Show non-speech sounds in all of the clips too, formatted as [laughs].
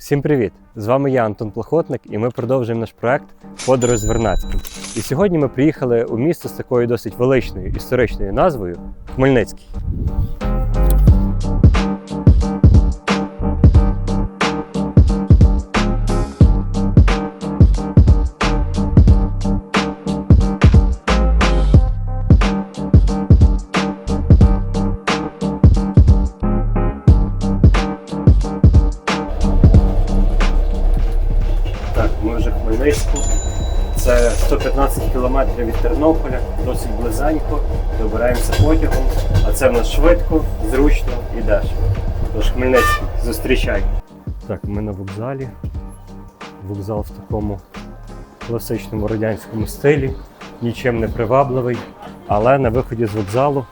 Всім привіт! З вами я, Антон Плохотник, і ми продовжуємо наш проект Подорож з Вернацьким. І сьогодні ми приїхали у місто з такою досить величною історичною назвою Хмельницький. 15 кілометрів від Тернополя, досить близенько, добираємося потягом, а це в нас швидко, зручно і дешево. Тож Хмельницький, зустрічай. Так, ми на вокзалі. Вокзал в такому класичному радянському стилі, нічим не привабливий. Але на виході з вокзалу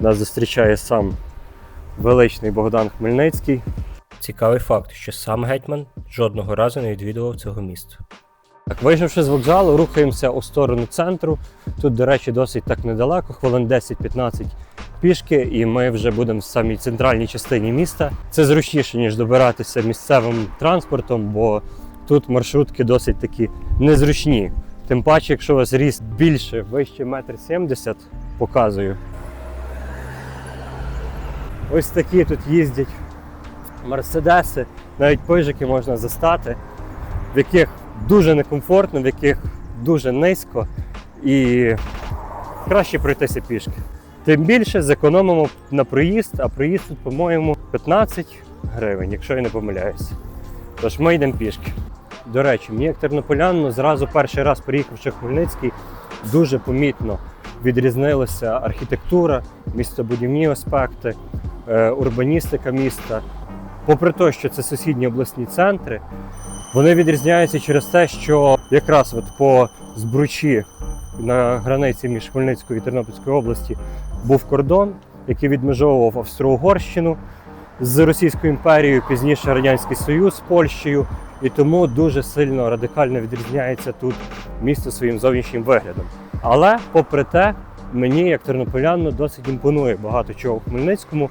нас зустрічає сам величний Богдан Хмельницький. Цікавий факт, що сам гетьман жодного разу не відвідував цього міста. Так, вийшовши з вокзалу, рухаємося у сторону центру. Тут, до речі, досить так недалеко, хвилин 10-15 пішки, і ми вже будемо в самій центральній частині міста. Це зручніше, ніж добиратися місцевим транспортом, бо тут маршрутки досить такі незручні. Тим паче, якщо у вас ріст більше, вище 1,70 м, показую. Ось такі тут їздять мерседеси, навіть пижики можна застати, в яких дуже некомфортно, в яких дуже низько і краще пройтися пішки. Тим більше зекономимо на проїзд, а проїзд тут, по-моєму, 15 гривень, якщо я не помиляюся. Тож ми йдемо пішки. До речі, мені як тернополяну зразу перший раз приїхавши в Хмельницький, дуже помітно відрізнилася архітектура, містобудівні аспекти, е, урбаністика міста. Попри те, що це сусідні обласні центри, вони відрізняються через те, що якраз от по збручі на границі між Хмельницькою і Тернопільською області був кордон, який відмежовував Австро-Угорщину з Російською імперією, пізніше Радянський Союз з Польщею. І тому дуже сильно радикально відрізняється тут місто своїм зовнішнім виглядом. Але, попри те, мені, як тернополяну, досить імпонує багато чого у Хмельницькому.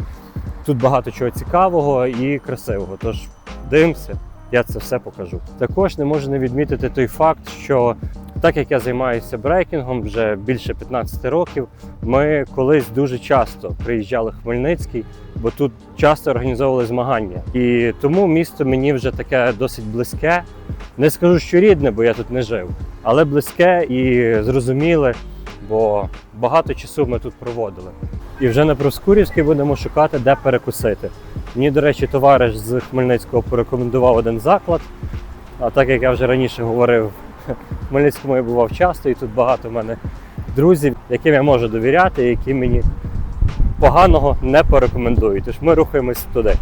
Тут багато чого цікавого і красивого. Тож дивимося, я це все покажу. Також не можу не відмітити той факт, що так як я займаюся брейкінгом вже більше 15 років, ми колись дуже часто приїжджали в Хмельницький, бо тут часто організовували змагання. І тому місто мені вже таке досить близьке. Не скажу, що рідне, бо я тут не жив, але близьке і зрозуміле, бо багато часу ми тут проводили. І вже на Проскурівській будемо шукати, де перекусити. Мені, до речі, товариш з Хмельницького порекомендував один заклад. А так як я вже раніше говорив, [laughs] в Хмельницькому я бував часто, і тут багато в мене друзів, яким я можу довіряти, які мені поганого не порекомендують. Тож ми рухаємось туди.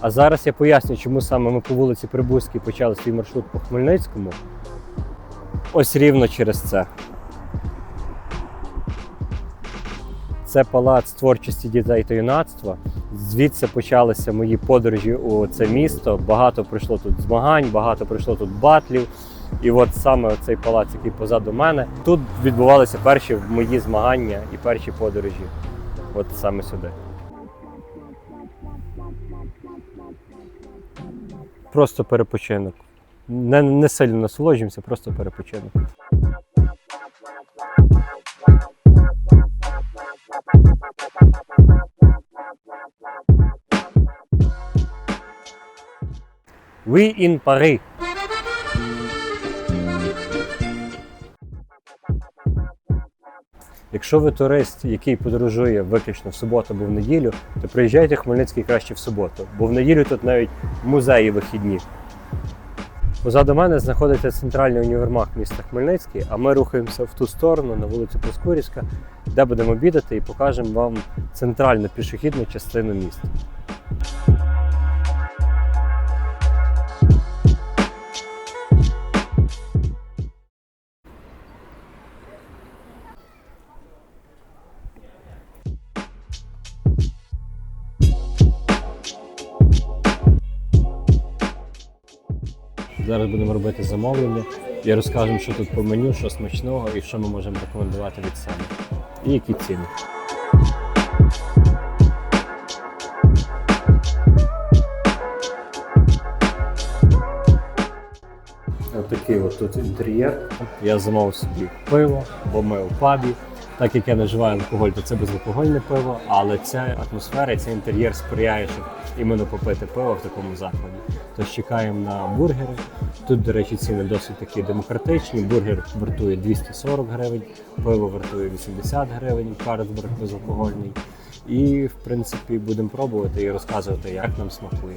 А зараз я поясню, чому саме ми по вулиці Прибузькій почали свій маршрут по Хмельницькому. Ось рівно через це. Це палац творчості дітей та юнацтва. Звідси почалися мої подорожі у це місто. Багато пройшло тут змагань, багато пройшло тут батлів. І от саме цей палац, який позаду мене, тут відбувалися перші мої змагання і перші подорожі. От саме сюди. Просто перепочинок. Не, не сильно насолоджуємося, просто перепочинок. We in Paris. Якщо ви турист, який подорожує виключно в суботу або в неділю, то приїжджайте в Хмельницький краще в суботу, бо в неділю тут навіть музеї вихідні. Позаду мене знаходиться центральний універмаг міста Хмельницький, а ми рухаємося в ту сторону на вулицю Проскурівська, де будемо обідати і покажемо вам центральну пішохідну частину міста. Зараз будемо робити замовлення і розкажемо, що тут по меню, що смачного і що ми можемо рекомендувати від себе. І які ціни. Отакий от тут інтер'єр. Я замовив собі пиво, бо ми у пабі. Так як я не вживаю алкоголь, то це безалкогольне пиво, але ця атмосфера цей інтер'єр сприяє, щоб іменно попити пиво в такому закладі. Тож чекаємо на бургери. Тут, до речі, ціни досить такі демократичні. Бургер вартує 240 гривень, пиво вартує 80 гривень, Карлсберг безалкогольний. І, в принципі, будемо пробувати і розказувати, як нам смакує.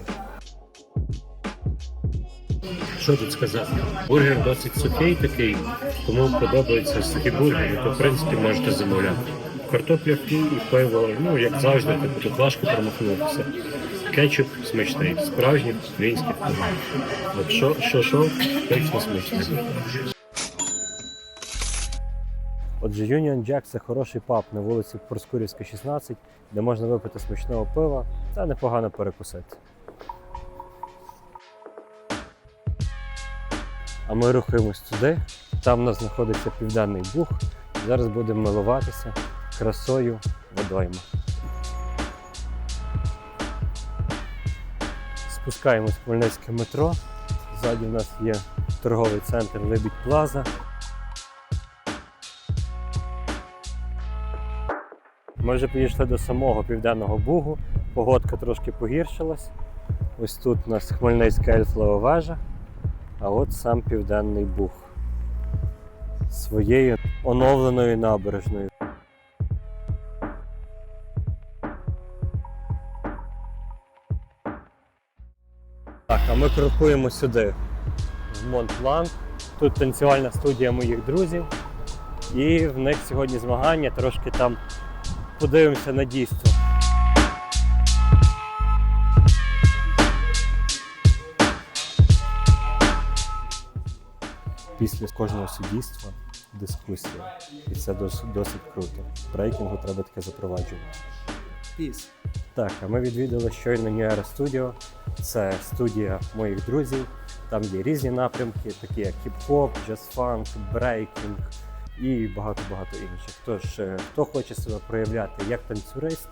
Що тут сказати? Бургер досить сухий такий, кому подобаються сухі бургери, то в принципі можете замовляти. Картопля фрі і пиво, ну як завжди, типу, тут важко промахнутися. Кетчуп смачний, справжній український пиво. От що, що, що, точно смачний. Отже, Union Jack це хороший паб на вулиці Проскурівська, 16, де можна випити смачного пива та непогано перекусити. А ми рухаємось туди. Там у нас знаходиться південний буг. Зараз будемо милуватися красою водойми. Спускаємось в Хмельницьке метро. Ззаді в нас є торговий центр Лебідь Плаза. Ми вже підійшли до самого південного бугу. Погодка трошки погіршилась. Ось тут у нас Хмельницька ельфлова вежа. А от сам Південний Буг своєю оновленою набережною. Ми крокуємо сюди, в Монт-Бланк. Тут танцювальна студія моїх друзів. І в них сьогодні змагання, трошки там подивимося на дійство. Після кожного суддівства дискусія. І це досить, досить круто. Брейкінгу треба таке запроваджувати. Піс. Так, а ми відвідали щойно New Era Studio. Це студія моїх друзів. Там є різні напрямки, такі як хіп-хоп, джаз-фанк, брейкінг і багато-багато інших. Тож, е, хто хоче себе проявляти як танцюрист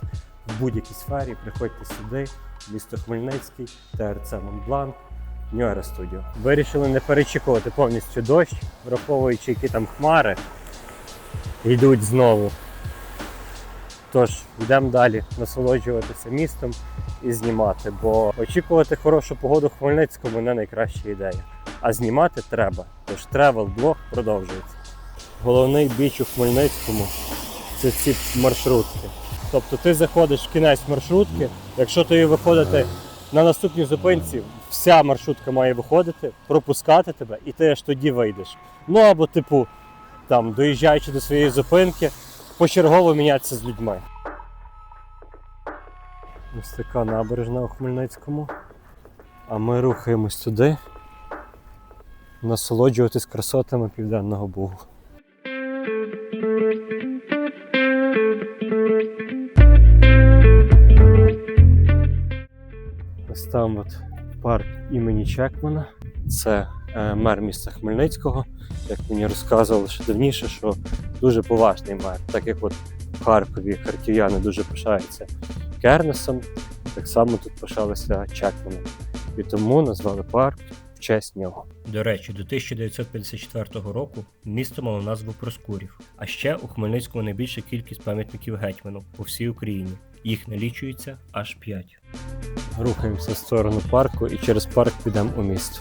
в будь-якій сфері, приходьте сюди, місто Хмельницький, ТРЦ Монбланк, New Era Studio. Вирішили не перечікувати повністю дощ, враховуючи, які там хмари йдуть знову. Тож йдемо далі насолоджуватися містом і знімати, бо очікувати хорошу погоду в Хмельницькому не найкраща ідея. А знімати треба. Тож тревел-блог продовжується. Головний біч у Хмельницькому це ці маршрутки. Тобто ти заходиш в кінець маршрутки, якщо тобі виходити на наступній зупинці, вся маршрутка має виходити, пропускати тебе, і ти аж тоді вийдеш. Ну або, типу, там, доїжджаючи до своєї зупинки, почергово мінятися з людьми. Ось така набережна у Хмельницькому. А ми рухаємось туди насолоджуватись красотами Південного Бугу. Ось там от парк імені Чекмана. Це е, мер міста Хмельницького. Як мені розказували ще давніше, що дуже поважний мер, так як от в Харкові харків'яни дуже пишаються Кернесом, так само тут пишалися Чекманом. І тому назвали парк в честь нього. До речі, до 1954 року місто мало назву Проскурів. А ще у Хмельницькому найбільша кількість пам'ятників гетьману по всій Україні. Їх налічується аж 5. Рухаємося в сторону парку і через парк підемо у місто.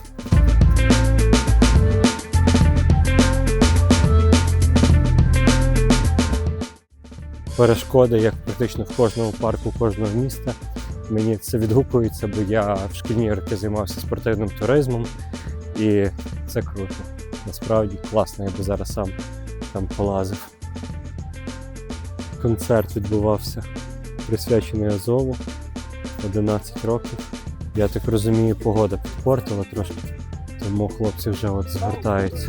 Перешкоди, як практично в кожному парку кожного міста. Мені це відгукується, бо я в шкільні роки займався спортивним туризмом, і це круто. Насправді класно, я би зараз сам там полазив. Концерт відбувався присвячений Азову. 11 років. Я так розумію, погода підпортила трошки, тому хлопці вже от згортаються.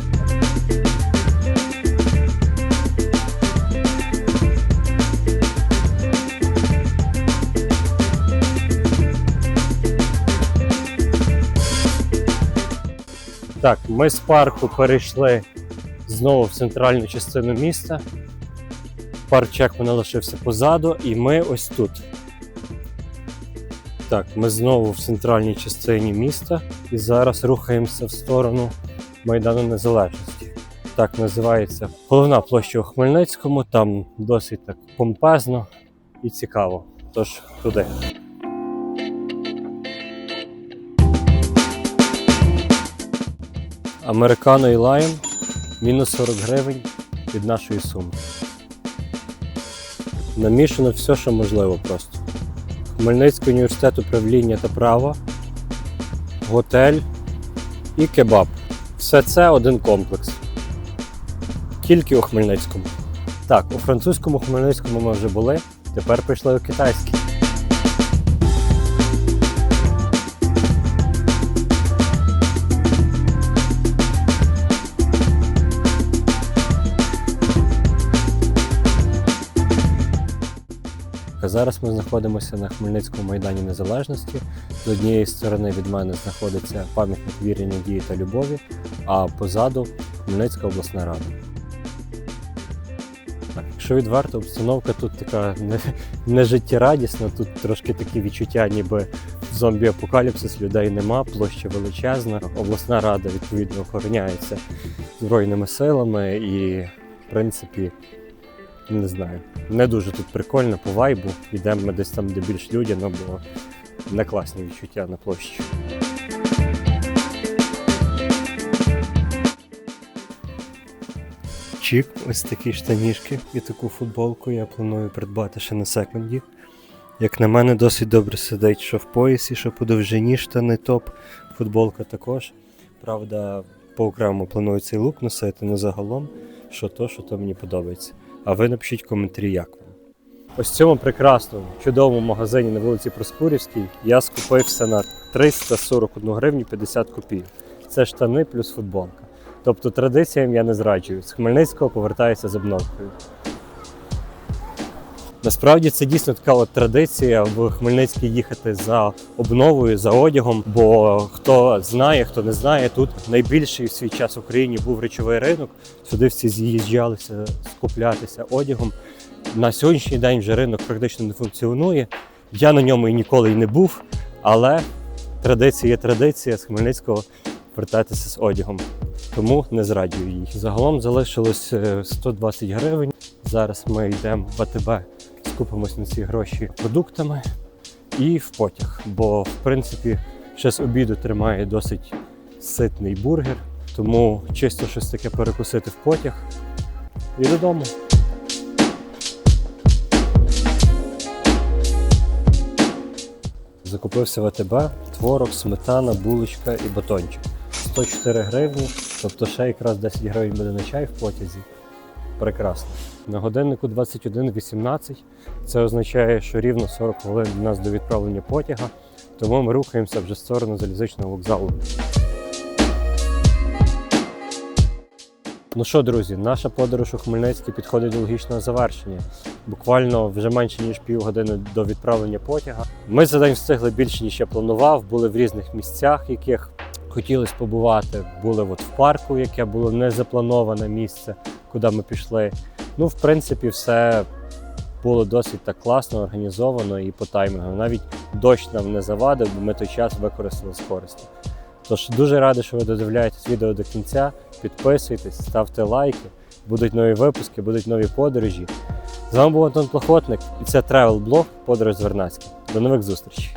Так, ми з парку перейшли знову в центральну частину міста. Парк Чекмана лишився позаду, і ми ось тут. Так, ми знову в центральній частині міста і зараз рухаємося в сторону Майдану Незалежності. Так називається головна площа у Хмельницькому. Там досить так помпезно і цікаво. Тож туди. Американо і лайм мінус 40 гривень від нашої суми. Намішано все, що можливо просто. Хмельницький університет управління та права, готель і кебаб. Все це один комплекс. Тільки у Хмельницькому. Так, у французькому Хмельницькому ми вже були, тепер прийшли у китайський. Зараз ми знаходимося на Хмельницькому майдані Незалежності. З однієї сторони від мене знаходиться пам'ятник вірі, надії та любові, а позаду Хмельницька обласна рада. Якщо відверто, обстановка тут така не, не життєрадісна, тут трошки такі відчуття, ніби зомбі-апокаліпсис, людей нема, площа величезна. Обласна рада відповідно охороняється збройними силами і, в принципі, не знаю, не дуже тут прикольно по вайбу. Йдемо ми десь там, де більш людяно, бо не класні відчуття на площі. Чік, ось такі штанішки і таку футболку я планую придбати ще на секунді. Як на мене, досить добре сидить, що в поясі, що по довжині штани топ, футболка також. Правда, по окремо планую цей лук носити, але загалом, що то, що то мені подобається. А ви напишіть коментарі, як вам. Ось в цьому прекрасному, чудовому магазині на вулиці Проскурівській я скупився на 341 гривню 50 копійок. Це штани плюс футболка. Тобто традиціям я не зраджую. З Хмельницького повертаюся з обновкою. Насправді це дійсно така от традиція в Хмельницький їхати за обновою, за одягом. Бо хто знає, хто не знає, тут найбільший в свій час в Україні був речовий ринок. Сюди всі з'їжджалися скуплятися одягом. На сьогоднішній день вже ринок практично не функціонує. Я на ньому і ніколи й не був, але традиція є традиція з Хмельницького вертатися з одягом. Тому не зраджую її. Загалом залишилось е, 120 гривень. Зараз ми йдемо в АТБ, скупимось на ці гроші продуктами і в потяг. Бо, в принципі, ще з обіду тримає досить ситний бургер, тому чисто щось таке перекусити в потяг і додому. Закупився в АТБ, творог, сметана, булочка і батончик. 104 гривні, тобто ще якраз 10 гривень буде на чай в потязі. Прекрасно. На годиннику 21.18. Це означає, що рівно 40 хвилин у нас до відправлення потяга, тому ми рухаємося вже в сторону залізничного вокзалу. Ну що, друзі, наша подорож у Хмельницький підходить до логічного завершення. Буквально вже менше ніж півгодини до відправлення потяга. Ми за день встигли більше, ніж я планував. Були в різних місцях, яких хотілося побувати. Були от в парку, яке було не заплановане місце, куди ми пішли. Ну, в принципі, все було досить так класно, організовано і по таймінгу. Навіть дощ нам не завадив, бо ми той час використали з користю. Тож дуже радий, що ви додивляєтесь відео до кінця. Підписуйтесь, ставте лайки. Будуть нові випуски, будуть нові подорожі. З вами був Антон Плохотник і це Travel Blog Подорож з Вернадським. До нових зустрічей!